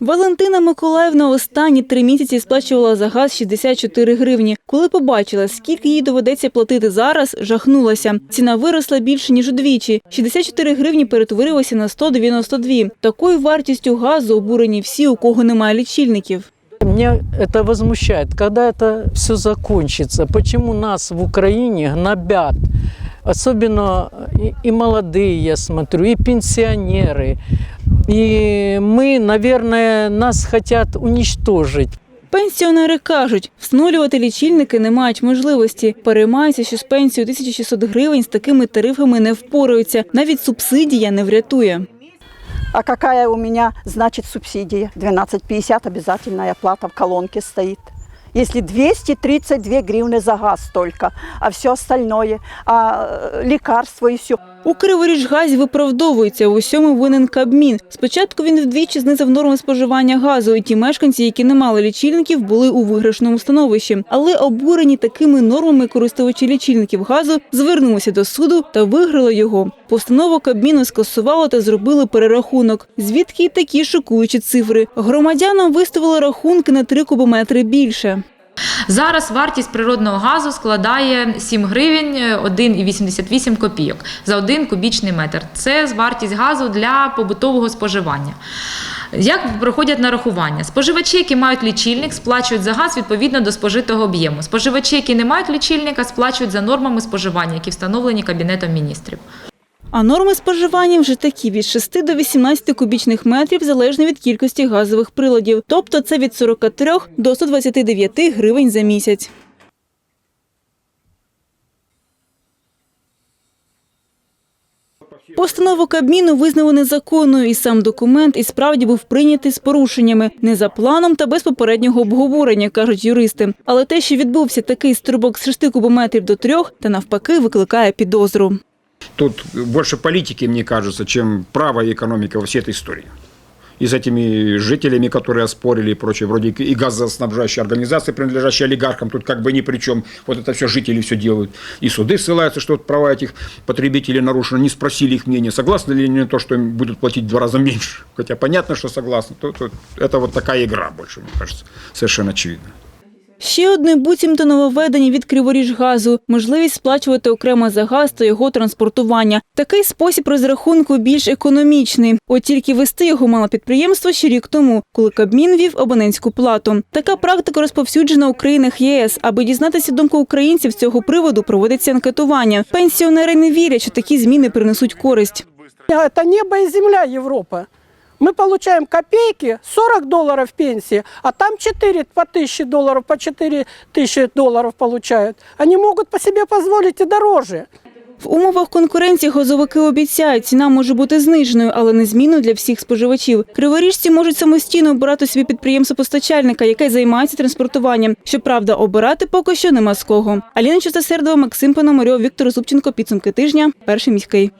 Валентина Миколаївна останні три місяці сплачувала за газ 64 гривні. Коли побачила, скільки їй доведеться платити зараз, жахнулася. Ціна виросла більше ніж удвічі. 64 гривні перетворилося на 192. Такою вартістю газу обурені всі, у кого немає лічильників. Меня это возмущает, когда это все закончится. Почему нас в Украине гнобят? Особенно и, и молодые, я смотрю, и пенсионеры. И мы, наверное, нас хотят уничтожить. Пенсіонери кажуть, встановлювати лічильники не мають можливості. Переймаються, що з пенсією 1600 гривень з такими тарифами не впораються. Навіть субсидія не врятує. А какая у меня, значит, субсидия? 12,50 обязательная плата в колонке стоит. Если 232 гривны за газ только, а все остальное, а э, лекарства и все. У Криворіжгазі виправдовується в усьому винен Кабмін. Спочатку він вдвічі знизив норми споживання газу, і ті мешканці, які не мали лічильників, були у виграшному становищі. Але обурені такими нормами користувачі лічильників газу звернулися до суду та виграли його. Постанову Кабміну скасували та зробили перерахунок. Звідки й такі шокуючі цифри? Громадянам виставили рахунки на 3 кубометри більше. Зараз вартість природного газу складає 7 гривень е, 1,88 копійок за 1 кубічний метр. Це вартість газу для побутового споживання. Як проходять нарахування? Споживачі, які мають лічильник, сплачують за газ відповідно до спожитого об'єму. Споживачі, які не мають лічильника, сплачують за нормами споживання, які встановлені Кабінетом міністрів. А норми споживання вже такі від 6 до 18 кубічних метрів залежно від кількості газових приладів. Тобто це від 43 до 129 гривень за місяць. Постанову Кабміну визнали незаконною, і сам документ і справді був прийнятий з порушеннями не за планом та без попереднього обговорення, кажуть юристи. Але те, що відбувся такий стрибок з 6 кубометрів до 3, та навпаки викликає підозру. Тут больше политики, мне кажется, чем право и экономика во всей этой истории. И с этими жителями, которые оспорили и прочее, вроде и газоснабжающие организации, принадлежащие олигархам, тут как бы ни при чем. Вот это все жители все делают. И суды ссылаются, что вот права этих потребителей нарушены, не спросили их мнения, согласны ли они на то, что им будут платить в два раза меньше. Хотя понятно, что согласны. То, то, это вот такая игра больше, мне кажется, совершенно очевидно. Ще одне буцімто нововведення від Криворіжгазу – можливість сплачувати окремо за газ та його транспортування. Такий спосіб розрахунку більш економічний. От тільки вести його мало підприємство ще рік тому, коли Кабмін вів абонентську плату. Така практика розповсюджена у країнах єС. Аби дізнатися думку українців з цього приводу, проводиться анкетування. Пенсіонери не вірять, що такі зміни принесуть користь. Это небо и земля Европа. Мы получаем копейки, 40 долларов пенсии, а там 4 по 1000 долларов, по 4 тысячи долларов получают. Они могут по себе позволить и дороже. В умовах конкуренції газовики обіцяють, ціна може бути зниженою, але незмінною для всіх споживачів. Криворіжці можуть самостійно обирати собі підприємство-постачальника, яке займається транспортуванням. Щоправда, обирати поки що нема з кого. Аліна Чистосердова, Максим Пономарьов, Віктор Зубченко. Підсумки тижня. Перший міський.